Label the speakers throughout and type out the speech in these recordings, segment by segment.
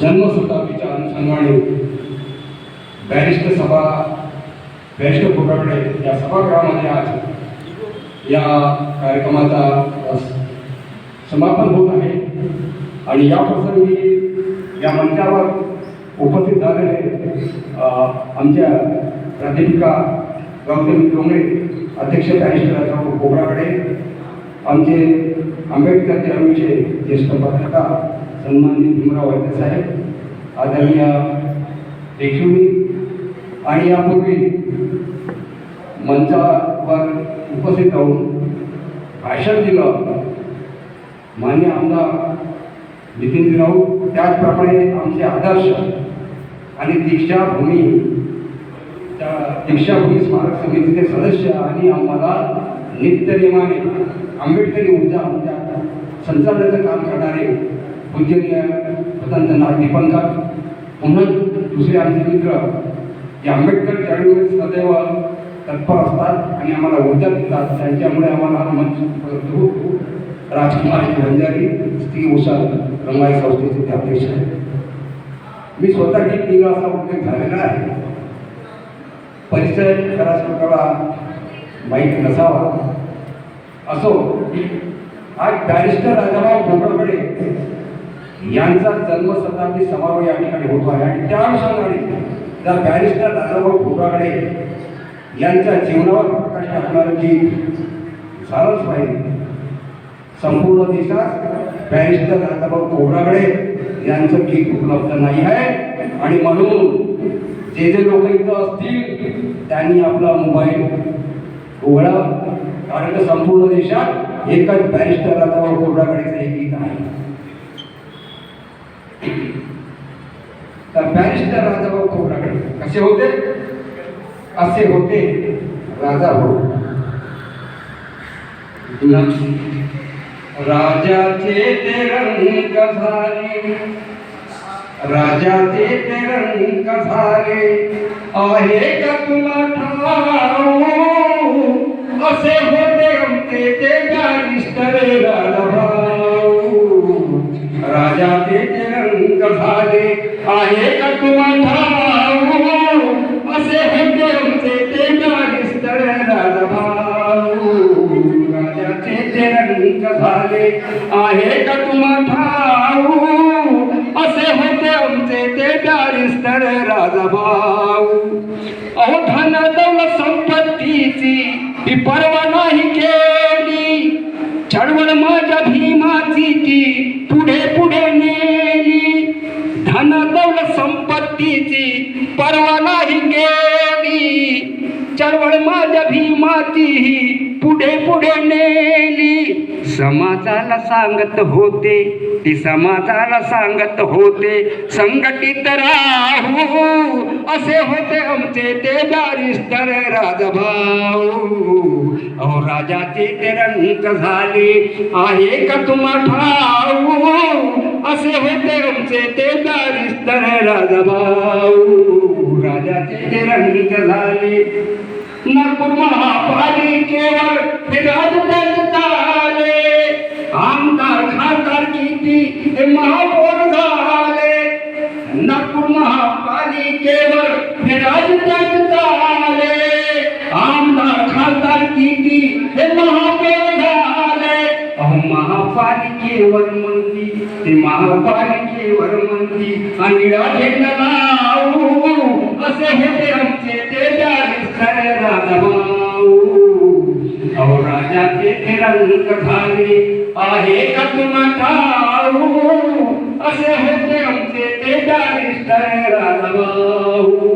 Speaker 1: जन्मशताब्दीच्या अनुषंगाने बॅरिस्टर सभा बॅरिस्टर कोटाकडे या सभागृहामध्ये आज या कार्यक्रमाचा समापन होत आहे. आणि या प्रसंगी या मंचावर उपस्थित झालेले आमच्या प्राध्यापिका गौतमी डोंगरे अध्यक्ष बॅरिस्टर राजाभाऊ कोबराकडे आमचे आंबेडकर चळवळीचे ज्येष्ठ पत्रकार सन्माननीय भीमराव वैद्य साहेब आदरणीय देशमुनी आणि यापूर्वी मंचावर उपस्थित राहून भाषण दिलं. मान्य आमदार नितीन राऊत त्याचप्रमाणे आमचे आदर्श आणि दीक्षाभूमी त्या दीक्षाभूमी स्मारक समितीचे सदस्य आणि आम्हाला नित्यनेमाने आंबेडकरी ऊर्जा आमच्या संचालनाचं काम करणारे पूजनीय स्वतंत्रनाथ दीपंकर म्हणून दुसरे आमचे मित्र जे आंबेडकर चळवळीत सदैव तत्पर असतात आणि आम्हाला ऊर्जा देतात. त्यांच्यामुळे आम्हाला हा मंच उपलब्ध होतो. राजकुमार भंजारी स्त्री उषा रंगाई संस्थेचे ते अध्यक्ष आहेत. मी स्वतः गीत लिहिलं असा उल्लेख झालेला आहे. परिचय खरा मला माहीत नसावा. असो आज बॅरिस्टर राजाभाऊ खोबरकडे यांचा जन्मशताब्दी समारोह या ठिकाणी होतो आहे. आणि त्या अनुषंगाने जर बॅरिस्टर राजाभाऊ खोबराकडे यांच्या जीवनावर प्रकाश टाकणारं गीत झालंच पाहिजे. संपूर्ण देशात बॅरिस्टर राजाभाऊ खोबराकडे यांचं गीत उपलब्ध नाही आहे. आणि म्हणून जे जे लोक इथं असतील त्यांनी आपला मोबाईल उघडा. कारण संपूर्ण देशात एकच बॅरिस्टर राजाभाऊ खोबराकडेचं हे गीत आहे. बॅरिस्टर राजाभाऊ खोबराकडे कसे होते? असे होते? राजा राजाभाऊ राजाचे ते रंग झाले राजाचे ते रंग झाले आहे का तुला ठाऊ। असे होते ते आहे. का तुम्हा ठाऊ असे होते आमचे ते बॅरिस्टर राजाभाऊ. अहो धन दौलत संपत्तीची ही पर्वा नाही केली. चळवळ माझ्या भीमाची ती पुढे पुढे नेली. धन दौलत संपत्तीची पर्वा नाही केली. चळवळ माझ्या भीमाची ही पुढे पुढे नेली. समाजाला सांगत होते ती समाजाला सांगत होते संघटित राहू. असे होते आमचे ते बॅरिस्टर राजभाऊ. अहो राजाचे ते रंग झाले आहे का तुम्हा ठाऊ? असे होते आमचे ते बॅरिस्टर राजभाऊ. राजाचे ते रंग झाले नागपूर महापालिकेवर हे राजदंड झाले आमदार खासदार किती हे महापौर झाले. नागपूर महापालिकेवर हे राजदंड झाले आमदार खासदार किती हे महापौर झाले. अहो महापालिकेवर मंत्री ते महापालिकेवर मंत्री आणि राजेंद्र नाऊ असे होते आमचे ते बॅरिस्टर राजाभाऊ अहो ते रंग झाले आहे का तुम्हा असे होते आमचे ते बॅरिस्टर राजाऊ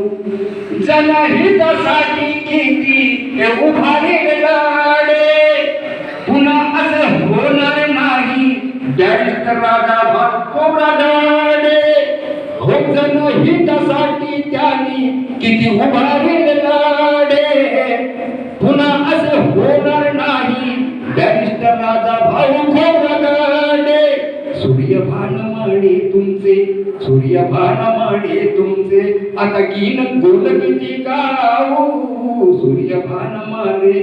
Speaker 1: जनहितासाठी किती हे उभारी गेला पुन्हा असं होणार नाही बॅरिस्टर राजा भाऊ राजाने हो हितासाठी त्यांनी किती उभारले लाडे पुन्हा असं होणार नाही बॅरिस्टर राजा भाऊ खोबरगाडे सूर्यभान माडे तुमचे सूर्यभान माडे तुमचे आता कीन गोल किती गाऊ सूर्यभान माडे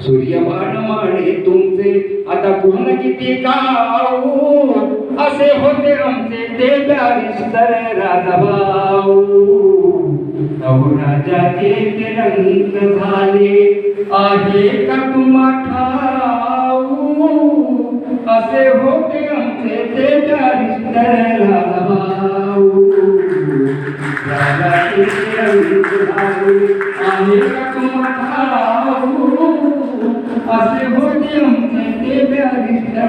Speaker 2: सूर्यभान माडे तुमचे. आता कोण किती गाऊ असे होते आमचे ते बॅरिस्टर राधाभाऊ अहो राजाचे ते रंग झाले. आहे का तुम्हा ठाऊ? असे होते आमचे ते बॅरिस्टर राधाभाऊ राजाचे ते रंग झाले. असे होते आमचे ते बॅरिस्टर